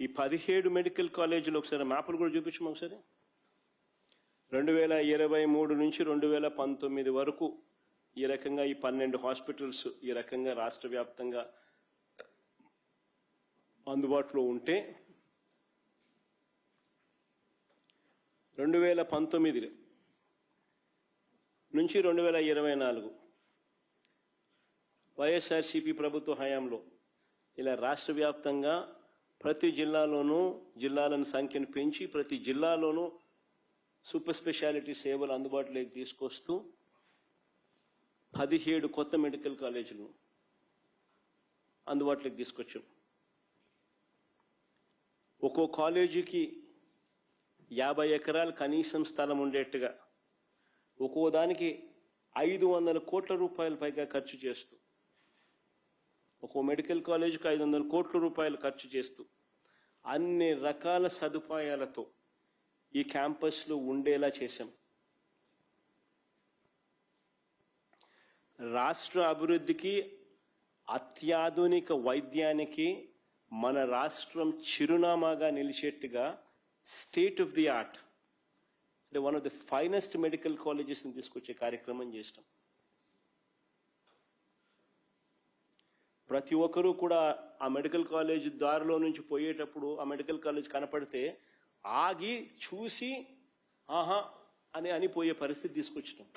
ఈ పదిహేడు మెడికల్ కాలేజీలు ఒకసారి మ్యాపులు కూడా చూపించము ఒకసారి? రెండు వేల ఇరవై మూడు నుంచి రెండు వేల పంతొమ్మిది వరకు ఈ రకంగా ఈ పన్నెండు హాస్పిటల్స్ ఈ రకంగా రాష్ట్ర వ్యాప్తంగా అందుబాటులో ఉంటే రెండు వేల పంతొమ్మిది నుంచి రెండు వేల ఇరవై నాలుగు వైఎస్ఆర్సిపి ప్రభుత్వ హయాంలో ఇలా రాష్ట్ర వ్యాప్తంగా ప్రతి జిల్లాలోనూ జిల్లాలను సంఖ్యను పెంచి ప్రతి జిల్లాలోనూ సూపర్ స్పెషాలిటీ సేవలు అందుబాటులోకి తీసుకొస్తూ పదిహేడు కొత్త మెడికల్ కాలేజీలను అందుబాటులోకి తీసుకొచ్చాం. ఒక్కో కాలేజీకి యాభై ఎకరాలు కనీసం స్థలం ఉండేట్టుగా ఒక్కో దానికి ఐదు వందల కోట్ల రూపాయల పైగా ఖర్చు చేస్తూ ఒక్కో మెడికల్ కాలేజీకి ఐదు వందల కోట్ల రూపాయలు ఖర్చు చేస్తూ అన్ని రకాల సదుపాయాలతో ఈ క్యాంపస్లో ఉండేలా చేశాం. రాష్ట్ర అభివృద్ధికి అత్యాధునిక వైద్యానికి మన రాష్ట్రం చిరునామాగా నిలిచేట్టుగా స్టేట్ ఆఫ్ ది ఆర్ట్ అంటే one of the finest medical కాలేజెస్ని తీసుకొచ్చే కార్యక్రమం చేసినాం. ప్రతి ఒక్కరూ కూడా ఆ మెడికల్ కాలేజ్ దారిలో నుంచి పోయేటప్పుడు ఆ మెడికల్ కాలేజ్ కనపడితే ఆగి చూసి ఆహా అని అని పోయే పరిస్థితి తీసుకొచ్చినాం.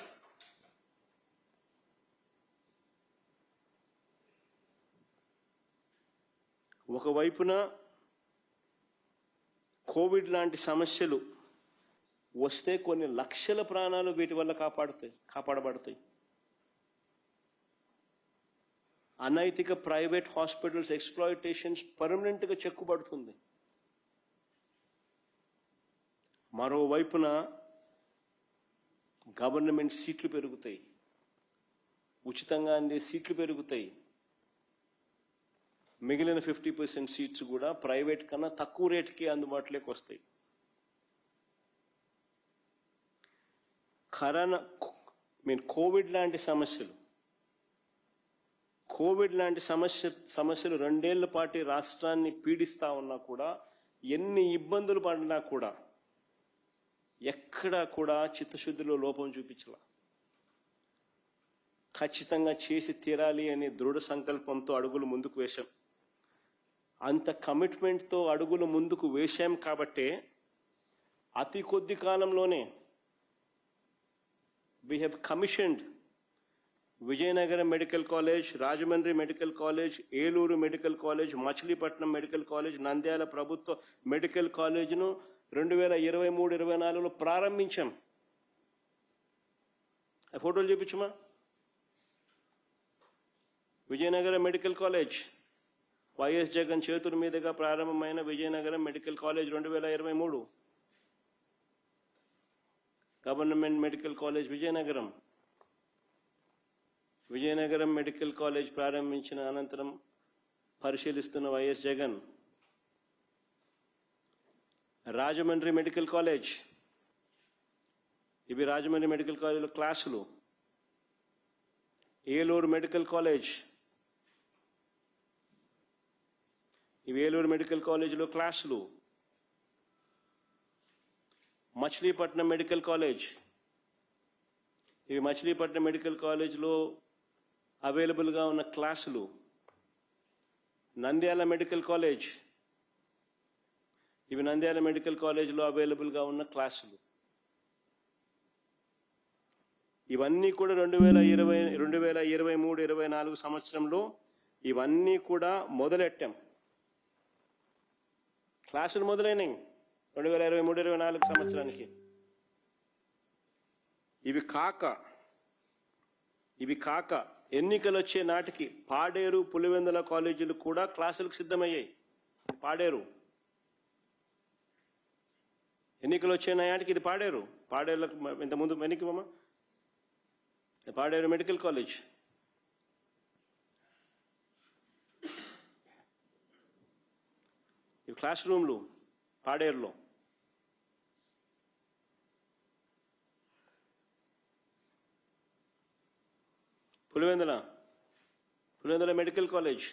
ఒకవైపున కోవిడ్ లాంటి సమస్యలు వస్తే కొన్ని లక్షల ప్రాణాలు వీటి వల్ల కాపాడుతాయి కాపాడబడతాయి. అనైతిక ప్రైవేట్ హాస్పిటల్స్ ఎక్స్ప్లాయిటేషన్స్ పర్మనెంట్గా చెక్కుబడుతుంది. మరోవైపున గవర్నమెంట్ సీట్లు పెరుగుతాయి. ఉచితంగా అందే సీట్లు పెరుగుతాయి. మిగిలిన ఫిఫ్టీ పర్సెంట్ సీట్స్ కూడా ప్రైవేట్ కన్నా తక్కువ రేటుకి అందుబాటులోకి వస్తాయి. కరోనా మీన్ కోవిడ్ లాంటి సమస్యలు కోవిడ్ లాంటి సమస్య సమస్యలు రెండేళ్ళ పాటు రాష్ట్రాన్ని పీడిస్తా ఉన్నా కూడా ఎన్ని ఇబ్బందులు పడినా కూడా ఎక్కడా కూడా చిత్తశుద్ధిలో లోపం చూపించాల. ఖచ్చితంగా చేసి తీరాలి అనే దృఢ సంకల్పంతో అడుగులు ముందుకు వేశాం. అంత కమిట్మెంట్తో అడుగులు ముందుకు వేశాం కాబట్టే అతి కొద్ది కాలంలోనే we have commissioned Vizianagaram medical college Rajahmundry medical college Eluru medical college Machilipatnam medical college Nandyal ప్రభుత్వ మెడికల్ కాలేజ్ను రెండు వేల ఇరవై మూడు ఇరవై నాలుగులో ప్రారంభించాం. ఫోటోలు చూపించమా? Vizianagaram medical college. YS Jagan చేతుల మీదుగా ప్రారంభమైన విజయనగరం మెడికల్ కాలేజ్ రెండు వేల ఇరవై మూడు. Government medical college Vizianagaram. Vizianagaram medical college ప్రారంభించిన అనంతరం పరిశీలిస్తున్న YS Jagan Rajahmundry medical college ఇవి రాజమండ్రి మెడికల్ కాలేజ్లో క్లాసులు. ఏలూరు మెడికల్ కాలేజ్ ఇవి ఏలూరు మెడికల్ కాలేజీలో క్లాసులు. మచిలీపట్నం మెడికల్ కాలేజ్ ఇవి మచిలీపట్నం మెడికల్ కాలేజ్లో అవైలబుల్గా ఉన్న క్లాసులు. Nandyal medical college. ఇవి నంద్యాల మెడికల్ కాలేజ్లో అవైలబుల్గా ఉన్న క్లాసులు. ఇవన్నీ కూడా రెండు వేల ఇరవై రెండు వేల ఇరవై మూడు ఇరవై నాలుగు సంవత్సరంలో ఇవన్నీ కూడా మొదలెట్టాం. క్లాసులు మొదలైనవి రెండు వేల ఇరవై మూడు ఇరవై నాలుగు సంవత్సరానికి. ఇవి కాక ఇవి కాక ఎన్నికలు వచ్చే నాటికి పాడేరు పులివెందుల కాలేజీలు కూడా క్లాసులకు సిద్ధమయ్యాయి. పాడేరు. ఎన్నికలు వచ్చే నాటికి ఇది పాడేరు. పాడేరులకు ఇంతకుముందు వెనక్కి మమ్మ పాడేరు మెడికల్ కాలేజ్. ఇవి క్లాస్ రూమ్లు పాడేరులో. Pulivendula Pulivendula medical college.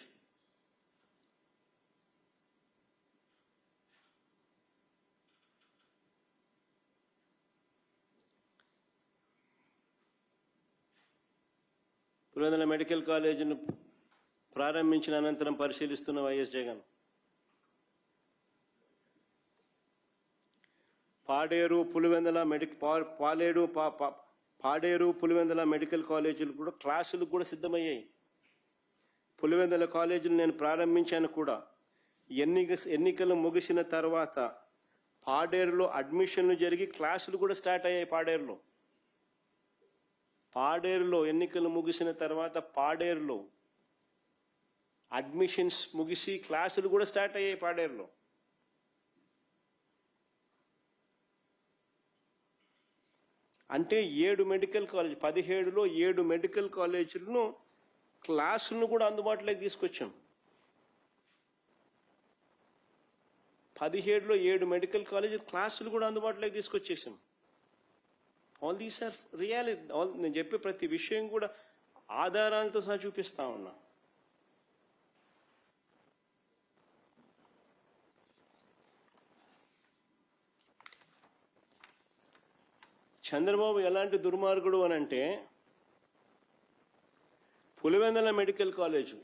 Pulivendula medical కాలేజీని ప్రారంభించిన అనంతరం పరిశీలిస్తున్న వైఎస్ జగన్. పాడేరు పులివెందుల మెడి పాలేడు పా పాడేరు పులివెందుల మెడికల్ కాలేజీలు కూడా క్లాసులు కూడా సిద్ధమయ్యాయి. పులివెందుల కాలేజీలు నేను ప్రారంభించాను కూడా. ఎన్ని ఎన్నికలు ముగిసిన తర్వాత పాడేరులో అడ్మిషన్లు జరిగి క్లాసులు కూడా స్టార్ట్ అయ్యాయి పాడేరులో. పాడేరులో ఎన్నికలు ముగిసిన తర్వాత పాడేరులో అడ్మిషన్స్ ముగిసి క్లాసులు కూడా స్టార్ట్ అయ్యాయి పాడేరులో. అంటే ఏడు మెడికల్ కాలేజ్ పదిహేడులో ఏడు మెడికల్ కాలేజీలను క్లాసులను కూడా అందుబాటులోకి తీసుకొచ్చాం. పదిహేడులో ఏడు మెడికల్ కాలేజీ క్లాసులు కూడా అందుబాటులోకి తీసుకొచ్చేసాం. All these are reality all నేను చెప్పే ప్రతి విషయం కూడా ఆధారాలతో సహా చూపిస్తా ఉన్నా. చంద్రబాబు ఎలాంటి దుర్మార్గుడు అని అంటే పులివెందల మెడికల్ కాలేజు.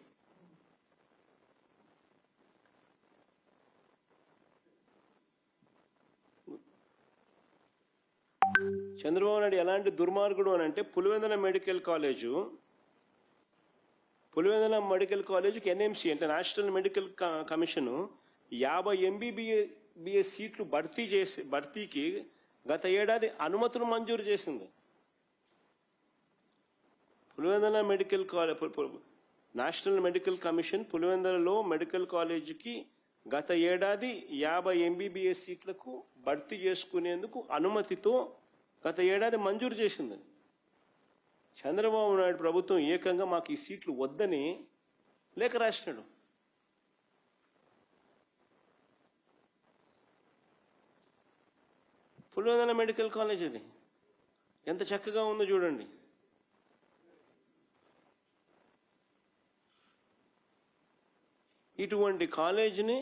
చంద్రబాబు నాయుడు ఎలాంటి దుర్మార్గుడు అని అంటే Pulivendula medical college. Pulivendula medical కాలేజీకి ఎన్ఎంసి అంటే నేషనల్ మెడికల్ కమిషన్ కమిషను యాభై ఎంబీబీఏ సీట్లు భర్తీ చేసి భర్తీకి గత ఏడాది అనుమతులు మంజూరు చేసింది. Pulivendula medical college national medical commission పులివెందులలో medical కాలేజీకి గత ఏడాది యాభై ఎంబీబీఎస్ సీట్లకు భర్తీ చేసుకునేందుకు అనుమతితో గత ఏడాది మంజూరు చేసింది. చంద్రబాబు నాయుడు ప్రభుత్వం ఏకంగా మాకు ఈ సీట్లు వద్దని లేఖ రాసినాడు. పులివెందుల మెడికల్ కాలేజ్ అది. ఎంత చక్కగా ఉందో చూడండి. ఇటువంటి కాలేజీని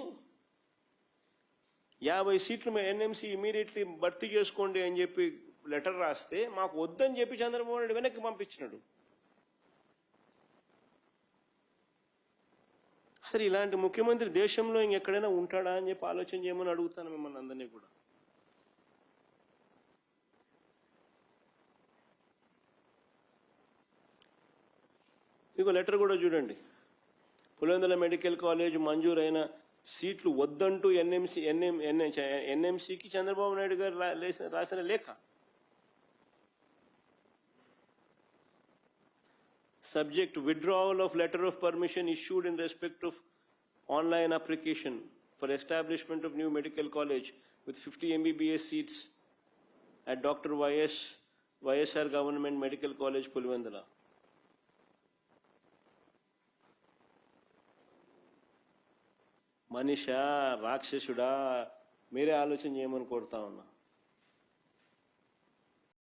యాభై సీట్లు ఎన్ఎంసీ ఇమీడియట్లీ భర్తీ చేసుకోండి అని చెప్పి లెటర్ రాస్తే మాకు వద్దని చెప్పి చంద్రబాబు నాయుడు వెనక్కి పంపించినాడు. అసలు ఇలాంటి ముఖ్యమంత్రి దేశంలో ఇంకెక్కడైనా ఉంటాడా అని చెప్పి ఆలోచన చేయమని అడుగుతాను మిమ్మల్ని అందరినీ కూడా. మీకు లెటర్ కూడా చూడండి. పులివెందుల మెడికల్ కాలేజ్ మంజూరైన సీట్లు వద్దంటూ ఎన్ఎంసీ ఎన్ఎం ఎన్ఎంసీకి చంద్రబాబు నాయుడు గారు రాసిన లేఖ. Subject withdrawal of letter of permission issued in respect of online application for establishment of new medical college with fifty MBBS seats at doctor YS YSR government medical college Pulivendula Manisha రాక్షసుడా మీరే ఆలోచన చేయమని కోరుతా ఉన్నా.